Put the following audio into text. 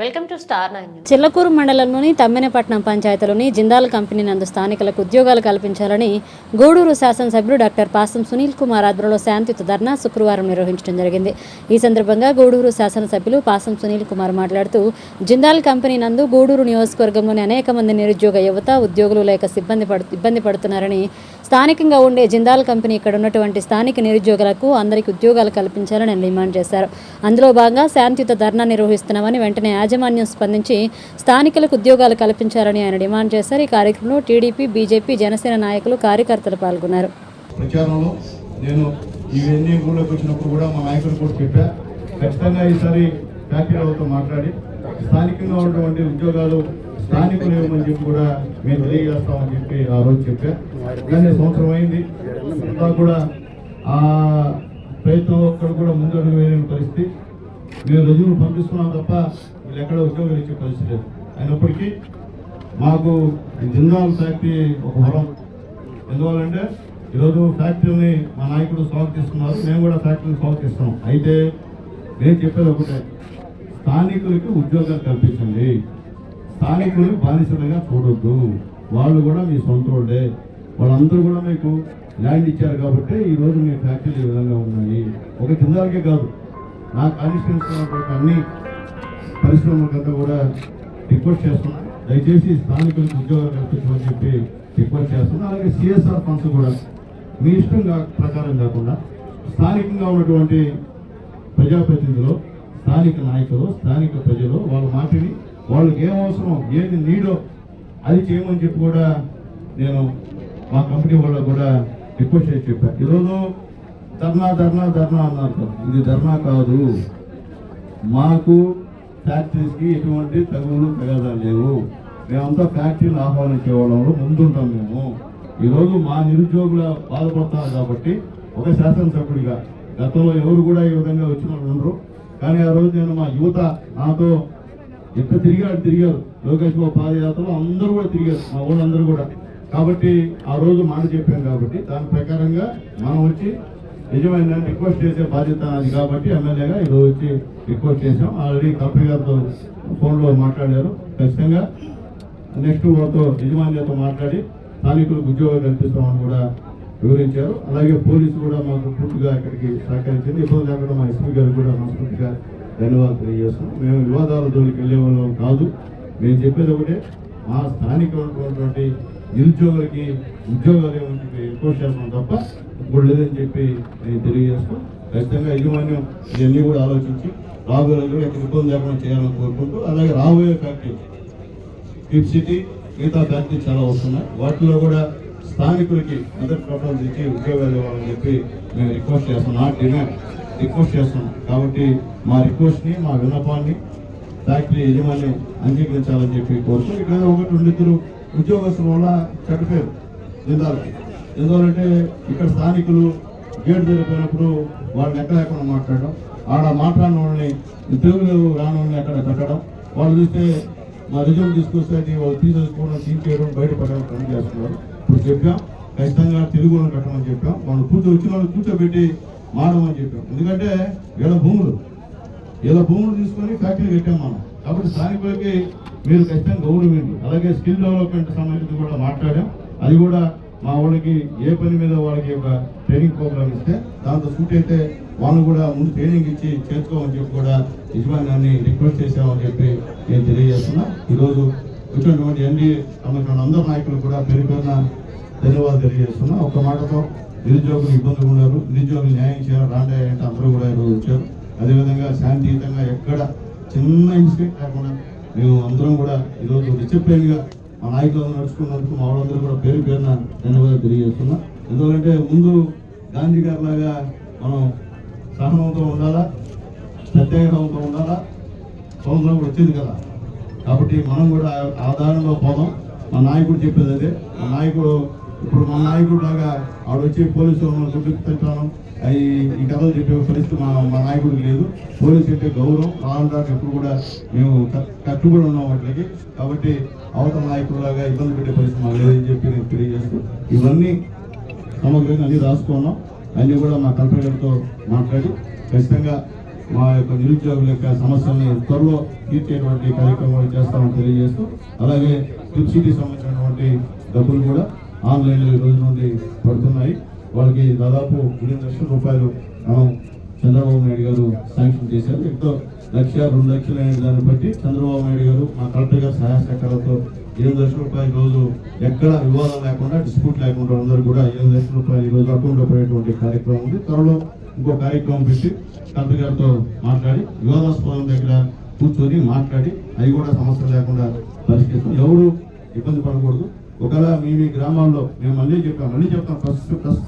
Welcome to star Chillakur మండలంలోని Thamminapatnam పంచాయతీలోని Jindal company నందు స్థానికులకు ఉద్యోగాలు కల్పించాలని గూడూరు శాసనసభ్యుడు డాక్టర్ పాసం సునీల్ కుమార్ ఆధ్వర్యంలో శాంతియుత ధర్నా శుక్రవారం నిర్వహించడం జరిగింది. ఈ సందర్భంగా గూడూరు శాసనసభ్యులు పాసం సునీల్ కుమార్ మాట్లాడుతూ జిందాల్ కంపెనీ నందు గూడూరు నియోజకవర్గంలోని అనేక మంది నిరుద్యోగ యువత ఉద్యోగులు లేక సిబ్బంది పడు ఇబ్బంది పడుతున్నారని స్థానికంగా ఉండే జిందాల్ కంపెనీ ఇక్కడ ఉన్నటువంటి స్థానిక నిరుద్యోగులకు అందరికీ ఉద్యోగాలు కల్పించాలని డిమాండ్ చేశారు. అందులో భాగంగా శాంతియుత ధర్నా నిర్వహిస్తున్నామని వెంటనే యాజమాన్యం స్పందించి స్థానికులకు ఉద్యోగాలు కల్పించాలని ఆయన డిమాండ్ చేశారు. ఈ కార్యక్రమంలో టీడీపీ బీజేపీ జనసేన నాయకులు కార్యకర్తలు పాల్గొన్నారు. ప్రచారంలో నేను ఇవన్నీ ఊళ్ళోకి వచ్చినప్పుడు కూడా మా నాయకులు కూడా చెప్పా. ఖచ్చితంగా ఈసారి ఫ్యాక్టరీలతో మాట్లాడి స్థానికంగా ఉన్నటువంటి ఉద్యోగాలు స్థానికులు ఏమని చెప్పి కూడా మేము తెలియజేస్తామని చెప్పి ఆ రోజు చెప్పా. కానీ సంవత్సరం అయింది. అంతా కూడా ఆ ప్రయత్నం ఒక్కడు కూడా ముందడుగు వేయలేని పరిస్థితి. మేము రుజువులు పంపిస్తున్నాం తప్ప వీళ్ళు ఎక్కడ ఉద్యోగం ఇచ్చే పరిస్థితి లేదు. అయినప్పటికీ మాకు జిందాల్ ఫ్యాక్టరీ ఒక వరం. ఎందువల్లంటే ఈరోజు ఫ్యాక్టరీని మా నాయకుడు స్వాగతిస్తున్నారు మేము కూడా ఫ్యాక్టరీని స్వాగతిస్తున్నాం అయితే నేను చెప్పేది ఒకటే. స్థానికులకి ఉద్యోగాలు కల్పించండి. స్థానికులు బానిసలుగా చూడొద్దు. వాళ్ళు కూడా మీ సొంత వాళ్ళే. వాళ్ళందరూ కూడా మీకు ల్యాండ్ ఇచ్చారు కాబట్టి ఈరోజు మీ ఫ్యాక్టరీలు ఈ విధంగా ఉన్నాయి. ఒక జిందాలకే కాదు. నా కాన్స్టిట్యూన్సీ ఉన్నటువంటి అన్ని పరిశ్రమలకంతా కూడా రిక్వెస్ట్ చేస్తున్నాను దయచేసి స్థానికులకు ఉద్యోగాలు కల్పించమని చెప్పి రిక్వెస్ట్ చేస్తున్నాను అలాగే సిఎస్ఆర్ ఫండ్స్ కూడా మీ ఇష్టం ప్రకారం కాకుండా స్థానికంగా ఉన్నటువంటి ప్రజాప్రతినిధులు స్థానిక నాయకులు స్థానిక ప్రజలు వాళ్ళ మాటిని వాళ్ళకి ఏం అవసరం ఏది నీడో అది చేయమని చెప్పి కూడా నేను మా కంపెనీ వాళ్ళకు కూడా రిక్వెస్ట్ చేసి చెప్పాను. ఈరోజు ధర్నా ధర్నా ధర్నా అన్నారు ఇది ధర్నా కాదు. మాకు ఫ్యాక్టరీస్కి ఎటువంటి తగులు తగదాలు లేవు మేమంతా ఫ్యాక్టరీని ఆహ్వానించే వాళ్ళంలో ముందుంటాం మేము. ఈరోజు మా నిరుద్యోగుల బాధపడుతున్నారు కాబట్టి ఒక శాసనసభ్యుడిగా గతంలో ఎవరు కూడా ఈ విధంగా వచ్చిన వాళ్ళు ఉండరు కానీ ఆ రోజు నేను మా యువత నాతో ఎంత తిరిగాడు తిరిగారు. లోకేష్ బాబు పాదయాత్రలో అందరూ కూడా తిరిగారు మా ఊళ్ళందరూ కూడా. కాబట్టి ఆ రోజు మాట చెప్పాం కాబట్టి దాని ప్రకారంగా మనం వచ్చి నిజమైన రిక్వెస్ట్ చేసే బాధ్యత అది కాబట్టి ఎమ్మెల్యేగా ఈరోజు వచ్చి రిక్వెస్ట్ చేసాం ఆల్రెడీ కలెక్టర్ గారితో ఫోన్లో మాట్లాడారు. ఖచ్చితంగా నెక్స్ట్ వాళ్ళతో యజమానితో మాట్లాడి స్థానికులకు ఉద్యోగాలు కల్పిస్తామని కూడా వివరించారు. అలాగే పోలీసు కూడా మాకు పూర్తిగా ఇక్కడికి సహకరించింది. ఇబ్బంది లేకుండా మా ఎస్పీ గారు కూడా మనస్ఫూర్తిగా ధన్యవాదాలు తెలియజేస్తున్నాం. మేము వివాదాల జోలికి వెళ్ళే వాళ్ళం కాదు. మేము చెప్పేది ఒకటే మా స్థానిక ఉన్నటువంటి నిరుద్యోగులకి ఉద్యోగాలు ఏమని చెప్పి చేస్తాం తప్ప ఇప్పుడు లేదని చెప్పి నేను తెలియజేస్తూ ఖచ్చితంగా యజమాన్యం ఇవన్నీ కూడా ఆలోచించి రాబోయే రోజుల్లో ఇక్కడ ఇబ్బంది లేకుండా చేయాలని కోరుకుంటూ అలాగే రాబోయే ఫ్యాక్టరీ గిఫ్ట్ సిటీ మిగతా ఫ్యాక్టరీ చాలా వస్తున్నాయి. వాటిలో కూడా స్థానికులకి అందరి ప్రపోజల్ ఇచ్చి ఉద్యోగాలు ఇవ్వాలని చెప్పి మేము రిక్వెస్ట్ చేస్తున్నాం. నా డిమాండ్ రిక్వెస్ట్ చేస్తున్నాం. కాబట్టి మా రిక్వెస్ట్ని మా విన్నపాన్ని ఫ్యాక్టరీ యజమాన్యం అంగీకరించాలని చెప్పి కోరుతూ ఇక్కడ ఒకటి రెండిద్దరు ఉద్యోగస్తుల వల్ల చెడ్డపేరు జిల్లాలకి ఎందువల్లంటే ఇక్కడ స్థానికులు గేట్ జరిగిపోయినప్పుడు వాళ్ళని ఎక్కడ లేకుండా మాట్లాడడం ఆడ మాట్లాడిన వాళ్ళని తెలుగు రాని వాళ్ళని అక్కడ పెట్టడం వాళ్ళు చూస్తే మా రిజల్ట్ తీసుకొస్తే వాళ్ళు తీసేసుకోవడం తీసేయడం బయటపడడం పని చేస్తున్నారు. ఇప్పుడు చెప్పాం ఖచ్చితంగా తెలుగు వాళ్ళని కట్టమని చెప్పాం వాళ్ళు కూర్చో వచ్చిన వాళ్ళు కూర్చోబెట్టి మారమని చెప్పాం. ఎందుకంటే వీళ్ళ భూములు ఇలా భూములు తీసుకొని ఫ్యాక్టరీ కట్టాం మనం. కాబట్టి స్థానికులకి మీరు ఖచ్చితంగా గౌరవండి అలాగే స్కిల్ డెవలప్మెంట్ సంబంధించి కూడా మాట్లాడాం. అది కూడా మా వాళ్ళకి ఏ పని మీద వాళ్ళకి ఒక ట్రైనింగ్ ప్రోగ్రామ్ ఇస్తే దాంతో సూట్ అయితే వాళ్ళు కూడా ముందు ట్రైనింగ్ ఇచ్చి చేర్చుకోమని చెప్పి కూడా యజమాన్యాన్ని రిక్వెస్ట్ చేసామని చెప్పి నేను తెలియజేస్తున్నా. ఈరోజు వచ్చినటువంటి ఎన్డీఏ సంబంధించిన అందరు నాయకులు కూడా పేరు పేరున ధన్యవాదాలు తెలియజేస్తున్నా. ఒక మాటతో నిరుద్యోగులు ఇబ్బందులు ఉన్నారు. నిరుద్యోగులు న్యాయం చేయాలి రాండే అంటే అందరూ కూడా ఈరోజు వచ్చారు. అదేవిధంగా శాంతియుతంగా ఎక్కడ చిన్న ఇన్సిడెంట్ కాకుండా మేము అందరం కూడా ఈరోజు డిసిప్లైన్గా మా నాయకులను నడుచుకున్నందుకు మా వాళ్ళందరూ కూడా పేరు పేరున ధన్యవాదాలు తెలియజేస్తున్నాం. ఎందుకంటే ముందు గాంధీ గారి లాగా మనం సహనంతో ఉండాలా ప్రత్యేకతంతో ఉండాలా స్వతంత్రం కూడా వచ్చింది కదా. కాబట్టి మనం కూడా ఆధారంలో ఆ దారిలో పోదాం. మా నాయకుడు చెప్పేది అదే. మా నాయకుడు ఇప్పుడు మా నాయకుడు లాగా ఆవిడ వచ్చి పోలీసు దుడ్డు అవి ఈ కథలు చెప్పే పరిస్థితి మా మా నాయకుడు లేదు. పోలీసు అంటే గౌరవం రావడానికి ఎప్పుడు కూడా మేము కట్టుబడి ఉన్నాం వాటికి. కాబట్టి అవతల నాయకుడిలాగా ఇబ్బంది పెట్టే పరిస్థితి మాకు లేదని చెప్పి నేను తెలియజేస్తూ ఇవన్నీ సమగ్రంగా అన్నీ రాసుకున్నాం. అన్నీ కూడా మా కలెక్టర్ గారితో మాట్లాడి ఖచ్చితంగా మా యొక్క నిరుద్యోగుల యొక్క సమస్యల్ని త్వరలో తీర్చేటువంటి కార్యక్రమాలు చేస్తామని తెలియజేస్తూ అలాగే సబ్సిడీ సంబంధించినటువంటి డబ్బులు కూడా ఆన్లైన్లో ఈ రోజు నుండి పడుతున్నాయి. వాళ్ళకి దాదాపు ఎనిమిది లక్షల రూపాయలు మనం చంద్రబాబు నాయుడు గారు శాంక్షన్ చేశారు. ఎంతో లక్ష రెండు లక్షలు అనే దాన్ని బట్టి చంద్రబాబు నాయుడు గారు మా కలెక్టర్ గారు సహాయ సహకారాలతో ఎనిమిది లక్షల రూపాయలు రోజు ఎక్కడ వివాదం లేకుండా డిస్ప్యూట్ లేకుండా అందరూ కూడా ఎనిమిది లక్షల రూపాయలు ఈ రోజు అకౌంట్లో పడేటువంటి కార్యక్రమం ఉంది. త్వరలో ఇంకో కార్యక్రమం పెట్టి కలెక్టర్ గారితో మాట్లాడి వివాదాస్పదం దగ్గర కూర్చొని మాట్లాడి అవి కూడా సమస్య లేకుండా పరిష్కరిస్తాం. ఎవరు ఇబ్బంది పడకూడదు. ఒకవేళ మీ మీ గ్రామాల్లో మేము మళ్ళీ చెప్పాం మళ్ళీ చెప్తాం ఫస్ట్ ఫస్ట్